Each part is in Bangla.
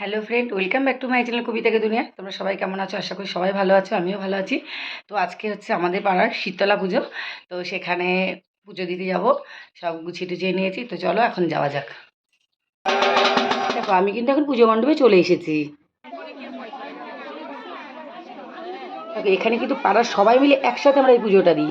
Hello friend, welcome back to my channel কবিতাকে দুনিয়া। তোমরা সবাই কেমন আছো? আশা করি সবাই ভালো আছো, আমিও ভালো আছি। তো আজকে হচ্ছে আমাদের পাড়ার শীতলা পুজো। তো সেখানে পুজো দিতে যাব, সব গুছিয়ে টুছিয়ে নিয়েছি। তো চলো এখন যাওয়া যাক। দেখো, আমি কিন্তু এখন পুজো মণ্ডপে চলে এসেছি। এখানে কিন্তু পাড়ার সবাই মিলে একসাথে আমরা এই পুজোটা দিই।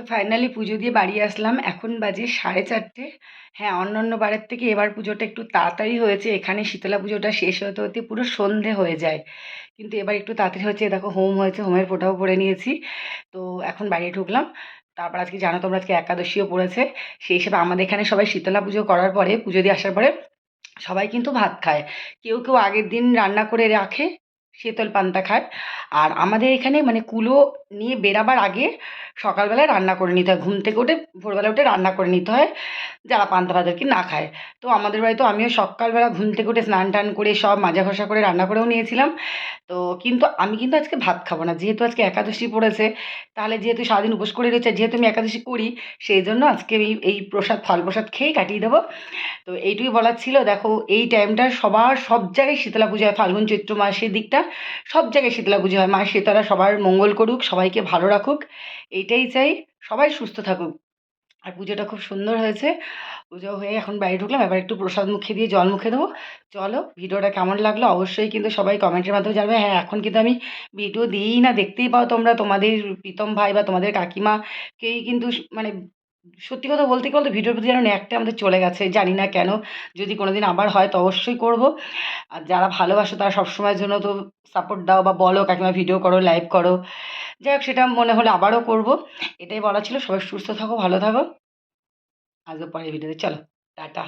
তো ফাইনালি পুজো দিয়ে বাড়ি আসলাম। এখন বাজে সাড়ে চারটে। হ্যাঁ অন্য অন্য বারের থেকে এবার পুজোটা একটু তাড়াতাড়ি হয়েছে। এখানে শীতলা পুজোটা শেষ হতে হতে পুরো সন্ধে হয়ে যায়। কিন্তু এবার একটু তাড়াতাড়ি হচ্ছে, দেখো হোম হয়েছে, হোমের ফোটাও পরে নিয়েছি। তো এখন বাড়ি ঢুকলাম। তারপর আজকে জানো তোমরা, আজকে একাদশীও পড়েছে। সেই হিসেবে আমাদের এখানে সবাই শীতলা পুজো করার পরে, পুজো দিয়ে আসার পরে সবাই কিন্তু ভাত খায়। কেউ কেউ আগের দিন রান্না করে রাখে, শীতল পান্তা খায়। আর আমাদের এখানে মানে কুলো নিয়ে বেরাবার আগে সকালবেলায় রান্না করে নিতে হয়। ঘুম থেকে উঠে ভোরবেলা উঠে রান্না করে নিতে হয় যারা পান্তা ভাত আর কি না খায়। তো আমাদের বাড়িতে আমিও সকালবেলা ঘুম থেকে উঠে স্নান টান করে সব মাজা ঘষা করে রান্না করেও নিয়েছিলাম। তো কিন্তু আমি কিন্তু আজকে ভাত খাব না। যেহেতু আজকে একাদশী পড়েছে, তাহলে যেহেতু সারাদিন উপোস করে রয়েছে, যেহেতু আমি একাদশী করি, সেই জন্য আজকে এই এই প্রসাদ, ফল প্রসাদ খেয়েই কাটিয়ে দেবো। তো এইটুকুই বলার ছিল। দেখো এই টাইমটা সবার, সব জায়গায় শীতলা পুজো হয়। ফাল্গুন, চৈত্র মাসের দিকটা সব জায়গায় শীতলা পুজো হয়। মা শীতলা সবার মঙ্গল করুক সবাইকে ভালো রাখুক। এইটাই চাই, সবাই সুস্থ থাকুক। আর পুজোটা খুব সুন্দর হয়েছে। পুজো হয়ে এখন বাড়ি ঢুকলাম, এবার একটু প্রসাদ মুখে দিয়ে জল মুখে দেবো। চলো, ভিডিওটা কেমন লাগল অবশ্যই কিন্তু সবাই কমেন্টের মাধ্যমে জানবে। হ্যাঁ এখন কিন্তু আমি ভিডিও দিই না, দেখতেই পাও তোমরা তোমাদের প্রীতম ভাই বা তোমাদের কাকিমাকেই কিন্তু মানে সত্যি কথা বলতে কি বলতো, ভিডিওর প্রতি যেন একটা আমাদের চলে গেছে, জানি না কেন। যদি কোনো দিন আবার হয় তো অবশ্যই করব। আর যারা ভালোবাসো তারা সবসময়ের জন্য তো সাপোর্ট দাও বা বলো, কাকিমা ভিডিও করো লাইভ করো। যাই হোক, সেটা মনে হলে আবারও করব। এটাই বলা ছিল। সবাই সুস্থ থাকো, ভালো থাকো। আজকে পরের ভিডিওতে, চলো, টাটা।